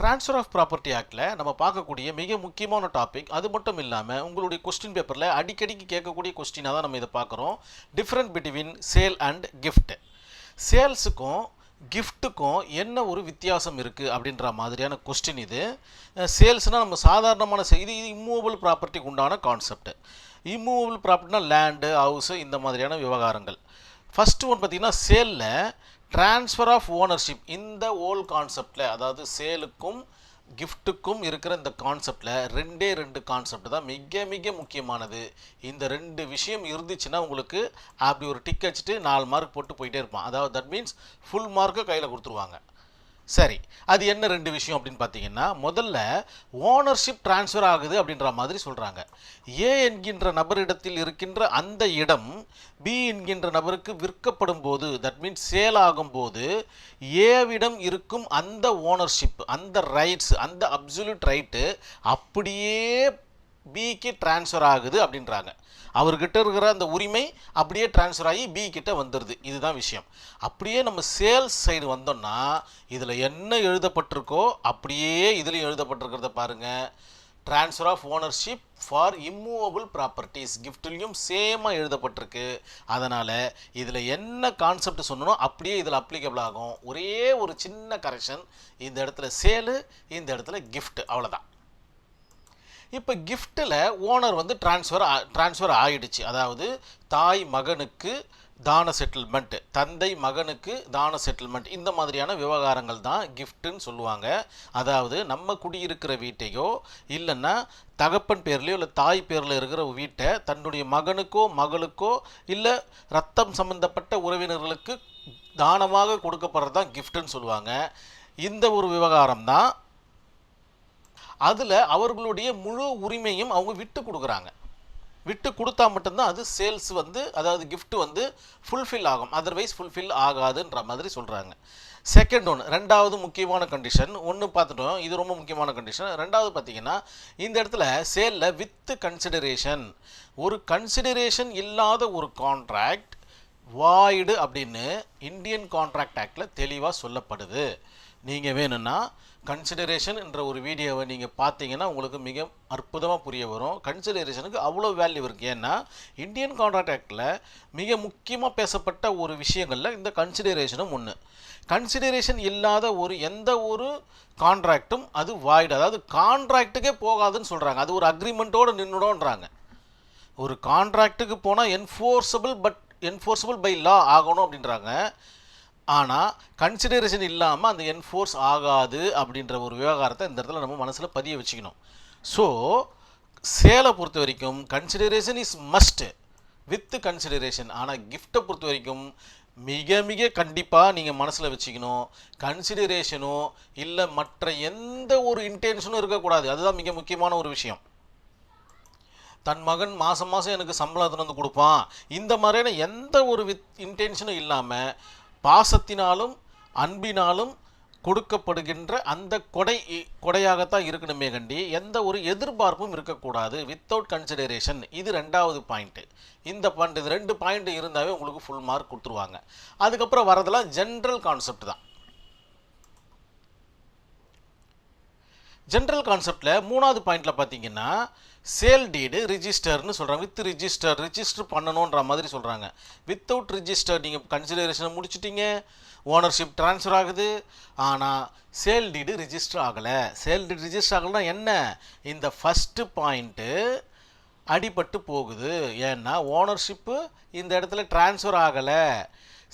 Transfer of property ஆக்டில் நம்ம பார்க்கக்கூடிய மிக முக்கியமான டாபிக் அது மட்டும் இல்லாமல் உங்களுடைய கொஸ்டின் பேப்பரில் அடிக்கடிக்கு கேட்கக்கூடிய கொஸ்டினாக தான் நம்ம இதை பார்க்குறோம். Different between sale and gift சேல்ஸுக்கும் கிஃப்ட்டுக்கும் என்ன ஒரு வித்தியாசம் இருக்குது அப்படின்ற மாதிரியான கொஸ்டின் இது. சேல்ஸ்னால் நம்ம சாதாரணமான செய்தி இது இது இம்மூவபிள் ப்ராப்பர்ட்டிக்கு உண்டான கான்செப்ட் இம்மூவபிள் ப்ராப்பர்ட்டினா லேண்டு ஹவுஸு இந்த மாதிரியான விவகாரங்கள். ஃபஸ்ட்டு ஒன் பார்த்தீங்கன்னா சேலில் ட்ரான்ஸ்ஃபர் ஆஃப் ஓனர்ஷிப் இந்த ஓல் கான்செப்டில் அதாவது சேலுக்கும் கிஃப்ட்டுக்கும் இருக்கிற இந்த கான்செப்டில் ரெண்டே ரெண்டு கான்செப்ட் தான் மிக மிக முக்கியமானது. இந்த ரெண்டு விஷயம் இருந்துச்சுன்னா உங்களுக்கு அப்படி ஒரு டிக் அடிச்சுட்டு நாலு மார்க் போட்டு போயிட்டே இருப்பான். அதாவது தட் மீன்ஸ் ஃபுல் மார்க்கை கையில் கொடுத்துருவாங்க. சரி அது என்ன ரெண்டு விஷயம் அப்படின்னு பார்த்தீங்கன்னா முதல்ல ஓனர்ஷிப் ட்ரான்ஸ்ஃபர் ஆகுது அப்படின்ற மாதிரி சொல்கிறாங்க ஏ என்கின்ற நபரிடத்தில் இருக்கின்ற அந்த இடம் பி என்கின்ற நபருக்கு விற்கப்படும் போது தட் மீன்ஸ் சேல் ஆகும்போது ஏவிடம் இருக்கும் அந்த ஓனர்ஷிப் அந்த ரைட்ஸ் அந்த அப்சல்யூட் ரைட்டு அப்படியே பிக்கு ட்ரான்ஸ்ஃபர் ஆகுது அப்படின்றாங்க. அவர்கிட்ட இருக்கிற அந்த உரிமை அப்படியே ட்ரான்ஸ்ஃபர் ஆகி பி கிட்ட வந்துடுது இதுதான் விஷயம். அப்படியே நம்ம சேல்ஸ் சைடு வந்தோம்னா இதில் என்ன எழுதப்பட்டிருக்கோ அப்படியே இதுலேயும் எழுதப்பட்டிருக்கிறத பாருங்கள் transfer of ownership for immovable properties கிஃப்ட்லேயும் சேமாக எழுதப்பட்டிருக்கு. அதனால் இதில் என்ன கான்செப்ட் சொன்னனோ அப்படியே இதில் அப்ளிகபிள் ஆகும். ஒரே ஒரு சின்ன கரெக்ஷன் இந்த இடத்துல சேலு இந்த இடத்துல கிஃப்ட் அவ்வளோதான் இப்போ கிஃப்ட்டில் ஓனர் வந்து ட்ரான்ஸ்ஃபர் ட்ரான்ஸ்ஃபர் ஆகிடுச்சு அதாவது தாய் மகனுக்கு தான செட்டில்மெண்ட் தந்தை மகனுக்கு தான செட்டில்மெண்ட் இந்த மாதிரியான விவகாரங்கள் தான் கிஃப்ட்டுன்னு சொல்லுவாங்க. அதாவது நம்ம குடியிருக்கிற வீட்டையோ இல்லைன்னா தகப்பன் பேர்லையோ இல்லை தாய் பேரில் இருக்கிற வீட்டை தன்னுடைய மகனுக்கோ மகளுக்கோ இல்லை ரத்தம் சம்பந்தப்பட்ட உறவினர்களுக்கு தானமாக கொடுக்கப்படுறது தான் கிஃப்ட்டுன்னு சொல்லுவாங்க. இந்த ஒரு விவகாரம் தான் அதில் அவர்களுடைய முழு உரிமையும் அவங்க விட்டு கொடுக்குறாங்க. விட்டு கொடுத்தா மட்டும்தான் அது சேல்ஸ் வந்து அதாவது கிஃப்ட்டு வந்து ஃபுல்ஃபில் ஆகும். அதர்வைஸ் ஃபுல்ஃபில் ஆகாதுன்ற மாதிரி சொல்கிறாங்க செகண்ட் ஒன்று ரெண்டாவது முக்கியமான கண்டிஷன் ஒன்று பார்த்துட்டோம் இது ரொம்ப முக்கியமான கண்டிஷன் ரெண்டாவது பார்த்தீங்கன்னா இந்த இடத்துல சேலில் வித் கன்சிடரேஷன் ஒரு கன்சிடரேஷன் இல்லாத ஒரு கான்ட்ராக்ட் வாய்டு அப்படின்னு இந்தியன் கான்ட்ராக்ட் ஆக்டில் தெளிவாக சொல்லப்படுது. நீங்கள் வேணும்னா கன்சிடரேஷன் என்ற ஒரு வீடியோவை நீங்கள் பார்த்தீங்கன்னா உங்களுக்கு மிக அற்புதமாக புரிய வரும். கன்சிடரேஷனுக்கு அவ்வளோ வேல்யூ இருக்குது ஏன்னா இந்தியன் கான்ட்ராக்ட் ஆக்டில் மிக முக்கியமாக பேசப்பட்ட ஒரு விஷயங்களில் இந்த கன்சிடரேஷனும் ஒன்று கன்சிடரேஷன் இல்லாத ஒரு எந்த ஒரு கான்ட்ராக்டும் அது வாய்டு அதாவது கான்ட்ராக்ட்டுக்கே போகாதுன்னு சொல்கிறாங்க அது ஒரு அக்ரிமெண்ட்டோடு நின்றுடோன்றாங்க ஒரு கான்ட்ராக்ட்டுக்கு போனால் enforceable but enforceable by law ஆகணும் அப்படின்றாங்க. ஆனால் கன்சிடரேஷன் இல்லாமல் அந்த என்ஃபோர்ஸ் ஆகாது அப்படின்ற ஒரு விவகாரத்தை இந்த இடத்துல நம்ம மனசில் பதிய வச்சுக்கணும். ஸோ சேலை பொறுத்த வரைக்கும் consideration is must with consideration ஆனால் கிஃப்ட்டை பொறுத்த வரைக்கும் மிக மிக கண்டிப்பாக நீங்கள் மனசில் வச்சுக்கணும். கன்சிடரேஷனோ இல்லை மற்ற எந்த ஒரு இன்டென்ஷனும் இருக்கக்கூடாது. அதுதான் மிக முக்கியமான ஒரு விஷயம். தன் மகன் மாதம் மாதம் எனக்கு சம்பளம் திறந்து வந்து கொடுப்பான். இந்த மாதிரியான எந்த ஒரு வித் இன்டென்ஷனும் இல்லாமல் பாசத்தினாலும் அன்பினாலும் கொடுக்கப்படுகின்ற அந்த கொடை கொடையாகத்தான் இருக்கணுமே கண்டி எந்த ஒரு எதிர்பார்ப்பும் இருக்கக்கூடாது. வித்தவுட் கன்சிடரேஷன் இது ரெண்டாவது பாயிண்ட்டு இந்த பாயிண்ட் இது ரெண்டு பாயிண்ட் இருந்தாவே உங்களுக்கு ஃபுல் மார்க் கொடுத்துருவாங்க. அதுக்கப்புறம் வரதெல்லாம் ஜென்ரல் கான்செப்ட் தான். ஜென்ரல் கான்செப்டில் மூணாவது பாயிண்டில் பார்த்தீங்கன்னா சேல் டீடு ரிஜிஸ்டர்னு சொல்கிறாங்க வித் ரிஜிஸ்டர் ரிஜிஸ்டர் பண்ணணுன்ற மாதிரி சொல்கிறாங்க வித்தவுட் ரிஜிஸ்டர் நீங்கள் கன்சிடரேஷனை முடிச்சிட்டிங்க. ஓனர்ஷிப் ட்ரான்ஸ்ஃபர் ஆகுது. ஆனால் சேல் டீடு ரிஜிஸ்டர் ஆகலை. சேல் டீடு ரிஜிஸ்டர் ஆகலைன்னா என்ன? இந்த ஃபஸ்ட்டு பாயிண்ட்டு அடிபட்டு போகுது. ஏன்னா ஓனர்ஷிப்பு இந்த இடத்துல ட்ரான்ஸ்ஃபர் ஆகலை.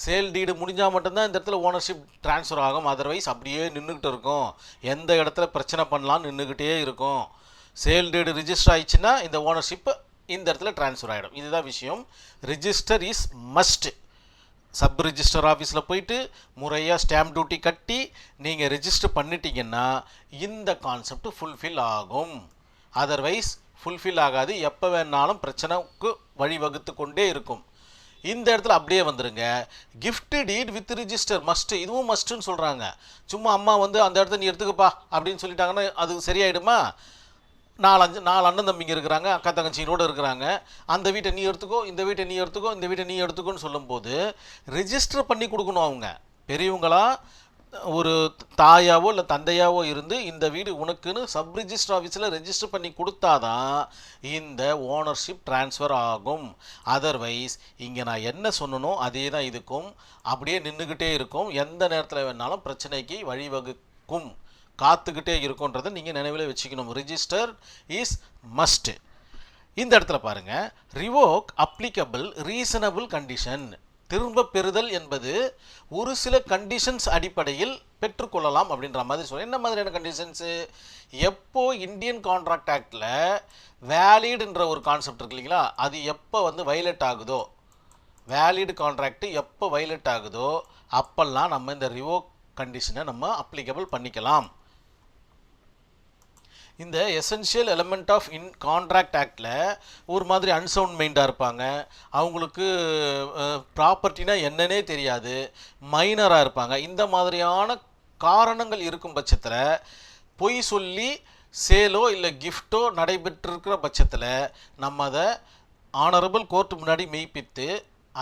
சேல் டீடு முடிஞ்சால் மட்டும்தான் இந்த இடத்துல ஓனர்ஷிப் ட்ரான்ஸ்ஃபர் ஆகும். அதர்வைஸ் அப்படியே நின்றுக்கிட்டு இருக்கும். எந்த இடத்துல பிரச்சனை பண்ணலாம்னு நின்றுக்கிட்டே இருக்கும். சேல் டீடு ரிஜிஸ்டர் ஆயிடுச்சுன்னா இந்த ஓனர்ஷிப் இந்த இடத்துல ட்ரான்ஸ்ஃபர் ஆகிடும் இதுதான் விஷயம். Register is must sub register ஆஃபீஸில் போயிட்டு முறையாக ஸ்டாம்ப் டியூட்டி கட்டி நீங்கள் ரிஜிஸ்டர் பண்ணிட்டீங்கன்னா இந்த கான்செப்ட் ஃபுல்ஃபில் ஆகும். அதர்வைஸ் ஃபுல்ஃபில் ஆகாது. எப்போ வேணாலும் பிரச்சனைக்கு வழிவகுத்து கொண்டே இருக்கும். இந்த இடத்துல அப்படியே வந்துருங்க. Gift deed with register must இதுவும் மஸ்ட்டுன்னு சொல்கிறாங்க சும்மா அம்மா வந்து அந்த இடத்த நீ எடுத்துக்கப்பா அப்படின்னு சொல்லிட்டாங்கன்னா அது சரியாயிடுமா? நாலு அஞ்சு நாலு அண்ணன் தம்பிங்க இருக்கிறாங்க அக்கா தங்கச்சியோடு இருக்கிறாங்க. அந்த வீட்டை நீ எடுத்துக்கோ இந்த வீட்டை நீ எடுத்துக்கோ இந்த வீட்டை நீ எடுத்துக்கோன்னு சொல்லும்போது ரிஜிஸ்டர் பண்ணி கொடுக்கணும் அவங்க. பெரியவங்களா ஒரு தாயாவோ இல்லை தந்தையாவோ இருந்து இந்த வீடு உனக்குன்னு சப் ரிஜிஸ்டர் ஆஃபீஸில் ரெஜிஸ்டர் பண்ணி கொடுத்தாதான் இந்த ஓனர்ஷிப் ட்ரான்ஸ்ஃபர் ஆகும். அதர்வைஸ் இங்கே நான் என்ன சொன்னனோ அதே தான் இதுக்கும். அப்படியே நின்றுக்கிட்டே இருக்கும். எந்த நேரத்தில் வேணாலும் பிரச்சனைக்கு வழிவகுக்கும். காத்துக்கிட்டே இருக்குன்றதை நீங்கள் நினைவில் வச்சுக்கணும். ரிஜிஸ்டர் இஸ் மஸ்ட் இந்த இடத்துல பாருங்க. ரிவோக் அப்ளிகபிள் ரீசனபிள் கண்டிஷன் திரும்ப பெறுதல் என்பது ஒரு சில கண்டிஷன்ஸ் அடிப்படையில் பெற்றுக்கொள்ளலாம் அப்படின்ற மாதிரி சொல்ல என்ன மாதிரியான கண்டிஷன்ஸு எப்போ இந்தியன் கான்ட்ராக்ட் ஆக்டில் வேலிடுன்ற ஒரு கான்செப்ட் இருக்கு இல்லைங்களா? அது எப்போ வந்து வைலட் ஆகுதோ வேலிடு கான்ட்ராக்ட் எப்போ வைலட் ஆகுதோ அப்போல்லாம் நம்ம இந்த ரிவோக் கண்டிஷனை நம்ம அப்ளிகபிள் பண்ணிக்கலாம். இந்த essential element of in contract ஆக்டில் ஒரு மாதிரி அன்சவுண்ட் மைண்டாக இருப்பாங்க. அவங்களுக்கு ப்ராப்பர்ட்டினா என்னன்னே தெரியாது. மைனராக இருப்பாங்க. இந்த மாதிரியான காரணங்கள் இருக்கும் பட்சத்தில் பொய் சொல்லி சேலோ இல்லை கிஃப்ட்டோ நடைபெற்றிருக்கிற பட்சத்தில் நம்ம அதை ஆனரபிள் கோர்ட் முன்னாடி மெய்ப்பித்து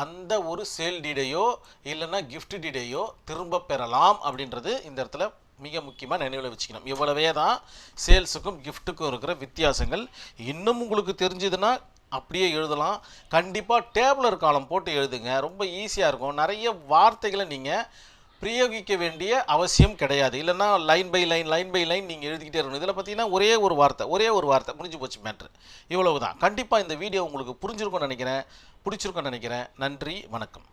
அந்த ஒரு சேல் டீடையோ இல்லைன்னா கிஃப்ட் டீடையோ திரும்ப பெறலாம் அப்படின்றது இந்த இடத்துல மிக முக்கியமாக நினைவில் வச்சுக்கணும். இவ்வளவே தான் சேல்ஸுக்கும் கிஃப்ட்டுக்கும் இருக்கிற வித்தியாசங்கள். இன்னும் உங்களுக்கு தெரிஞ்சதுன்னா அப்படியே எழுதலாம். கண்டிப்பாக டேபிளர் காலம் போட்டு எழுதுங்க. ரொம்ப ஈஸியாக இருக்கும். நிறைய வார்த்தைகளை நீங்கள் பிரயோகிக்க வேண்டிய அவசியம் கிடையாது. இல்லைன்னா line by line line by line நீங்கள் எழுதிக்கிட்டே இருக்கணும். இதில் பார்த்தீங்கன்னா ஒரே ஒரு வார்த்தை ஒரே ஒரு வார்த்தை முடிஞ்சு போச்சு மேட்ரு இவ்வளவு தான் கண்டிப்பாக இந்த வீடியோ உங்களுக்கு புரிஞ்சிருக்கும்னு நினைக்கிறேன். பிடிச்சிருக்கும்னு நினைக்கிறேன். நன்றி வணக்கம்.